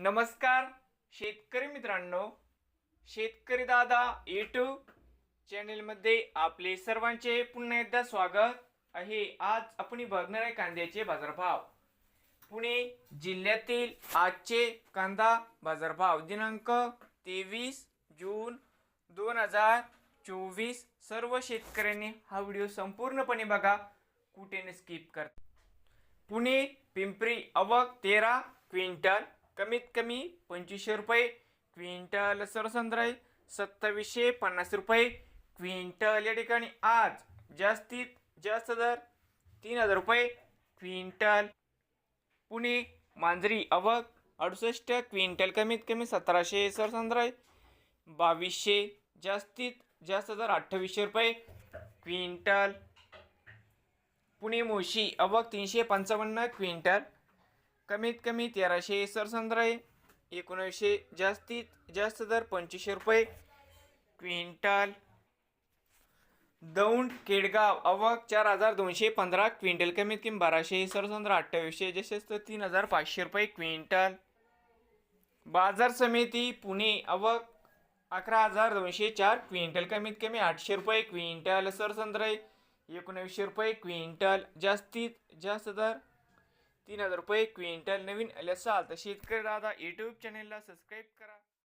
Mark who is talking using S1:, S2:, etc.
S1: नमस्कार शेतकरी मित्रांनो शेतकरी दादा यूट्यूब चॅनेलमध्ये आपले सर्वांचे पुन्हा एकदा स्वागत आहे. आज आपण बघणार आहे कांद्याचे बाजारभाव. पुणे जिल्ह्यातील आजचे कांदा बाजारभाव दिनांक तेवीस जून दोन हजार चोवीस. सर्व शेतकऱ्यांनी हा व्हिडिओ संपूर्णपणे बघा. कुठे न स्किप कर पुणे पिंपरी अवक तेरा क्विंटल कमीत कमी पंचवीसशे रुपये क्विंटल सरसंद्राई सत्तावीसशे पन्नास रुपये क्विंटल या ठिकाणी आज जास्तीत जास्त दर तीन हजार रुपये क्विंटल पुणे मांजरी अवक अडुसष्ट क्विंटल कमीत कमी सतराशे सरसंद्राई बावीसशे जास्तीत जास्त दर अठ्ठावीसशे रुपये क्विंटल पुणे मोशी अवक तीनशे पंचावन्न क्विंटल कमीत कमी तेराशे सरसंद्राई एकोणीसशे जास्तीत जास्त दर पंचवीसशे रुपये. क्विंटल दौंड केडगाव अवक चार हजार दोनशे पंधरा क्विंटल कमीत कमी बाराशे सरसंद्रा अठ्ठावीसशे जसेच तर तीन हजार पाचशे रुपये. क्विंटल बाजार समिती पुणे अवक अकरा हजार दोनशे चार क्विंटल कमीत कमी आठशे रुपये. क्विंटल सरसंद्राई एकोणवीसशे रुपये. क्विंटल जास्तीत जास्त दर तीन हजार रुपये क्विंटल नवीन आले असाल तर शेतकरी दादा यूट्यूब चॅनेलला सबस्क्राईब करा.